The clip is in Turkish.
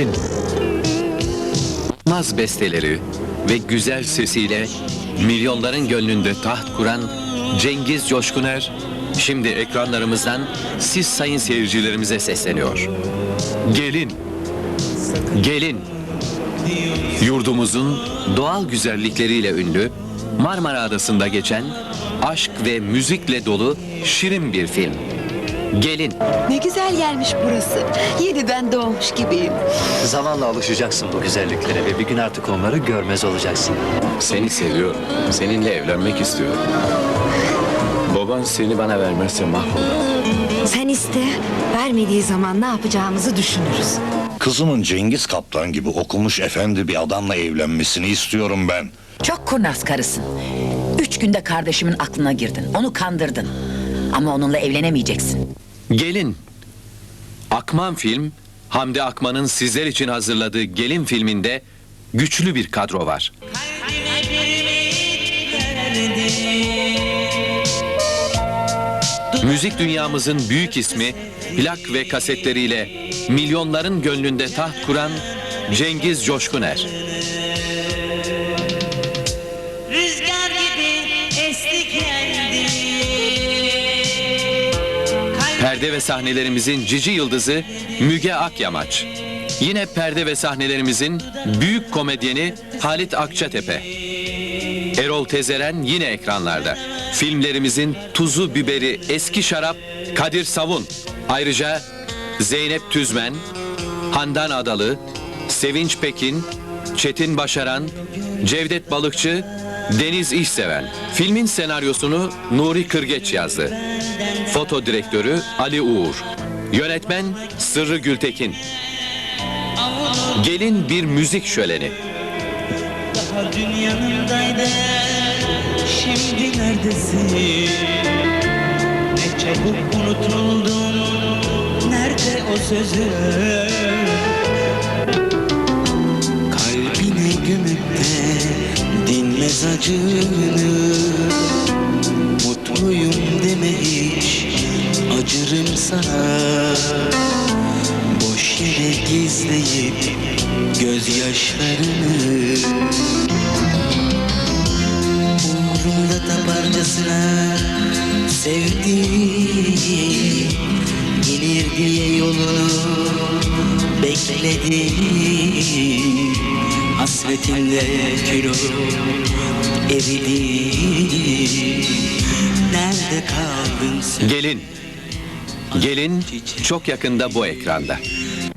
Gelin. Naz besteleri ve güzel sesiyle milyonların gönlünde taht kuran Cengiz Coşkuner şimdi ekranlarımızdan siz sayın seyircilerimize sesleniyor. Gelin. Gelin. Yurdumuzun doğal güzellikleriyle ünlü Marmara Adası'nda geçen aşk ve müzikle dolu şirin bir film. Gelin. Ne güzel yermiş burası. Yeniden doğmuş gibiyim. Zamanla alışacaksın bu güzelliklere ve bir gün artık onları görmez olacaksın. Seni seviyorum. Seninle evlenmek istiyorum. Baban seni bana vermezse mahvolur. Sen iste, vermediği zaman ne yapacağımızı düşünürüz. Kızımın Cengiz Kaptan gibi okumuş efendi bir adamla evlenmesini istiyorum ben. Çok kurnaz karısın. Üç günde kardeşimin aklına girdin. Onu kandırdın. Ama onunla evlenemeyeceksin. Gelin. Akman Film, Hamdi Akman'ın sizler için hazırladığı Gelin filminde güçlü bir kadro var. Müzik dünyamızın büyük ismi, plak ve kasetleriyle milyonların gönlünde taht kuran Cengiz Coşkuner. Perde ve sahnelerimizin cici yıldızı Müge Akyamaç. Yine perde ve sahnelerimizin büyük komedyeni Halit Akçatepe. Erol Tezeren yine ekranlarda. Filmlerimizin tuzu biberi eski şarap Kadir Savun. Ayrıca Zeynep Tüzmen, Handan Adalı, Sevinç Pekin, Çetin Başaran, Cevdet Balıkçı, Deniz İşseven. Filmin senaryosunu Nuri Kırgeç yazdı. Foto direktörü Ali Uğur. Yönetmen Sırrı Gültekin. Gelin bir müzik şöleni. Daha dün yanımdaydın Şimdi neredesin Ne çabuk unutuldun Nerede o sözün Kalbine gömüp de Dinmez acını Mutluyum Acırım sana Boş yere gizleyip gözyaşlarını Umurumda tabancasına sevdiğim Gelir diye yolunu bekledim Hasretinle kül olup Nerede kaldın sen? Gelin. Gelin çok yakında bu ekranda.